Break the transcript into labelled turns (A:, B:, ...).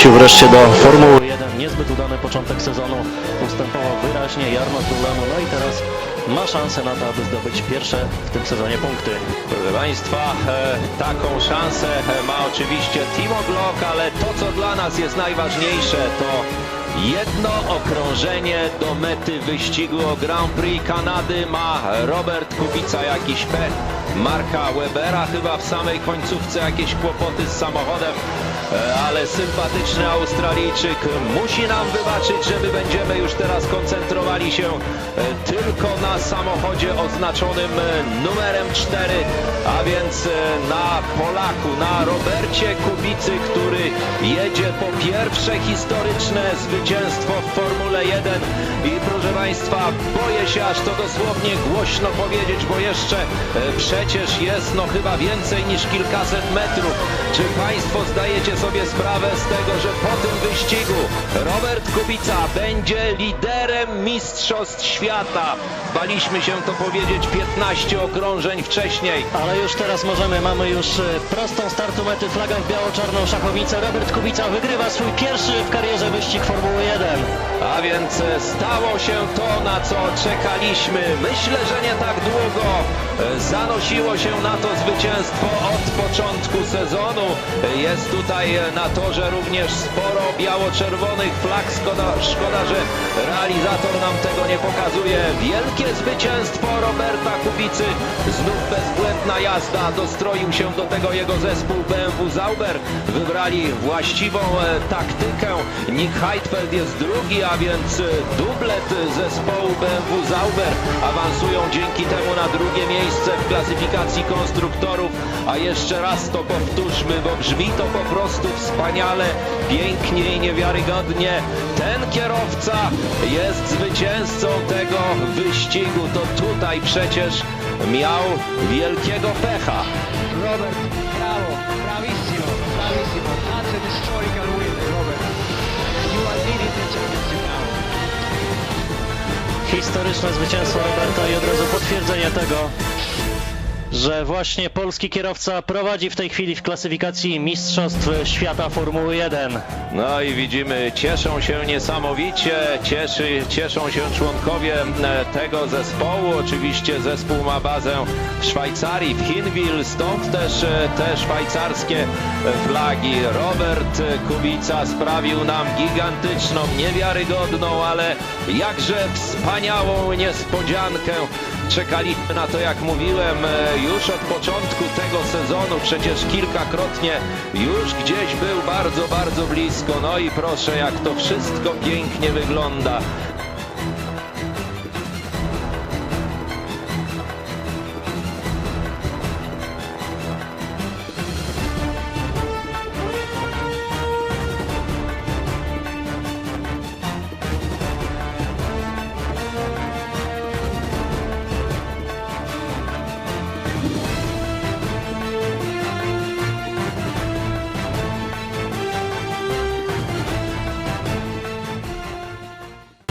A: Wrócił wreszcie do Formuły 1. Niezbyt udany początek sezonu. Ustępował wyraźnie Jarno Królemu. No i teraz ma szansę na to, aby zdobyć pierwsze w tym sezonie punkty.
B: Proszę Państwa, e, taką szansę e, ma oczywiście Timo Glock, ale to co dla nas jest najważniejsze to jedno okrążenie do mety wyścigu o Grand Prix Kanady ma Robert Kubica jakiś pech. Marka Webera chyba w samej końcówce jakieś kłopoty z samochodem, e, ale sympatyczny Australijczyk musi nam wybaczyć, że my będziemy już teraz koncentrowali się e, tylko na samochodzie oznaczonym e, numerem 4, a więc na Polaku, na Robercie Kubicy, który jedzie po pierwsze historyczne zwycięstwo w Formule 1 i proszę Państwa, boję się aż to dosłownie głośno powiedzieć, bo jeszcze e, przecież jest no chyba więcej niż kilkaset metrów. Czy Państwo zdajecie sobie sprawę z tego, że po tym wyścigu Robert Kubica będzie liderem Mistrzostw Świata? Baliśmy się to powiedzieć 15 okrążeń wcześniej.
A: Ale już teraz możemy, mamy już e, prostą startu mety flagę w biało-czarną szachownicę. Robert Kubica wygrywa swój pierwszy w karierze wyścig Formuły 1.
B: Więc e, stało się to, na co czekaliśmy. Myślę, że nie tak długo. E, Zanosiło się na to zwycięstwo od początku sezonu. Jest tutaj e, na torze również sporo biało-czerwonych flag. Szkoda, szkoda, że realizator nam tego nie pokazuje. Wielkie zwycięstwo Roberta Kubicy. Znów bezbłędna jazda. Dostroił się do tego jego zespół BMW Zauber. Wybrali właściwą taktykę. Nick Heidfeld jest drugi, a więc e, dublet zespołu BMW Zauber awansują dzięki temu na drugie miejsce w klasyfikacji konstruktorów. A jeszcze raz to powtórzmy, bo brzmi to po prostu wspaniale, pięknie i niewiarygodnie. Ten kierowca jest zwycięzcą tego wyścigu. To tutaj przecież miał wielkiego pecha.
C: Robert, bravo, bravissimo, bravissimo. That's an historical win,
A: Historyczne zwycięstwo Roberta i od razu potwierdzenie tego, że właśnie polski kierowca prowadzi w tej chwili w klasyfikacji Mistrzostw Świata Formuły 1.
B: No i widzimy, cieszą się niesamowicie, cieszy, cieszą się członkowie e, tego zespołu. Oczywiście zespół ma bazę w Szwajcarii, w Hinwil, stąd też e, te szwajcarskie e, flagi. Robert Kubica sprawił nam gigantyczną, niewiarygodną, ale jakże wspaniałą niespodziankę. Czekaliśmy na to, jak mówiłem, e, już od początku tego sezonu, przecież kilkakrotnie już gdzieś był bardzo, bardzo blisko. No i proszę, jak to wszystko pięknie wygląda.